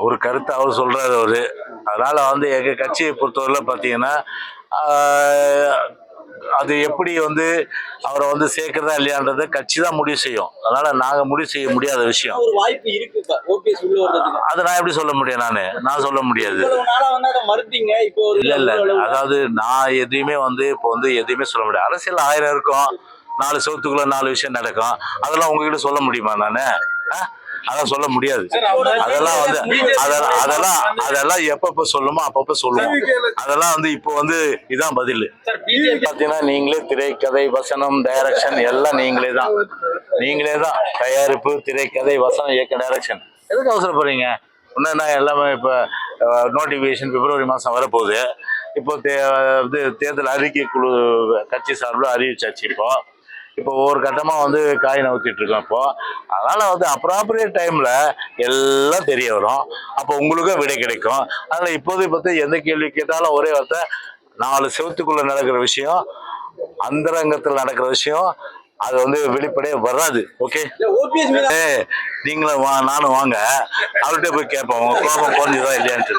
ஒரு கருத்து அவர் சொல்றாரு அவரு. அதனால வந்து எங்க கட்சியை பொறுத்தவரையில பாத்தீங்கன்னா ஆஹ், அது எப்படி வந்து அவரை வந்து சேர்க்கிறதா இல்லையான்றதை கட்சி தான் முடிவு செய்யும். அதனால நாங்க முடிவு செய்ய முடியாத விஷயம். ஒரு வாய்ப்பு இருக்கு இப்ப. ஓபிஎஸ் உள்ள வர்றதுக்கு. அதை நான் எப்படி சொல்ல முடியும் நானு? நான் சொல்ல முடியாது. இல்ல இல்ல. அதாவது நான் எதையுமே வந்து இப்போ வந்து எதையுமே சொல்ல முடியாது. அரசியல் ஆயிரம் இருக்கும். நாலு சவுத்துக்குள்ள நாலு விஷயம் நடக்கும். அதெல்லாம் உங்ககிட்ட சொல்ல முடியுமா நானு? அதெல்லாம் சொல்ல முடியாது. அதெல்லாம் வந்து அதெல்லாம் அதெல்லாம் அதெல்லாம் எப்பப்ப சொல்லுமோ அப்பப்ப சொல்லுவோம். அதெல்லாம் வந்து இப்போ வந்து இதான் பதில். பாத்தீங்கன்னா நீங்களே திரைக்கதை வசனம் டைரக்ஷன் எல்லாம் நீங்களே தான். நீங்களே தான் தயாரிப்பு திரைக்கதை வசனம் இயக்க டைரக்ஷன் எதுக்கு அவசரப்படுறீங்க? என்ன எல்லாமே இப்போ நோட்டிஃபிகேஷன் பிப்ரவரி மாதம் வரப்போகுது. இப்போ தே இது தேர்தல் அறிக்கை குழு கட்சி சார்பில் அறிவிச்சாச்சு இப்போ. இப்போ ஒவ்வொரு கட்டமாக வந்து காய் நவுத்திட்டு இருக்கோம் இப்போ. அதனால வந்து அப்ராப்ரியேட் டைமில் எல்லாம் தெரிய வரும். அப்போ உங்களுக்கும் விடை கிடைக்கும். அதனால் இப்போதை பற்றி எந்த கேள்வி கேட்டாலும் ஒரே வார்த்தை நாலு செவத்துக்குள்ள நடக்கிற விஷயம் அந்தரங்கத்தில் நடக்கிற விஷயம் அது வந்து வெளிப்படையே வராது. ஓகே நீங்களும் வா நானும் வாங்க. அவர்கிட்ட போய் கேட்போம். கோபம் குறைஞ்சுதா இல்லையான்ட்டு.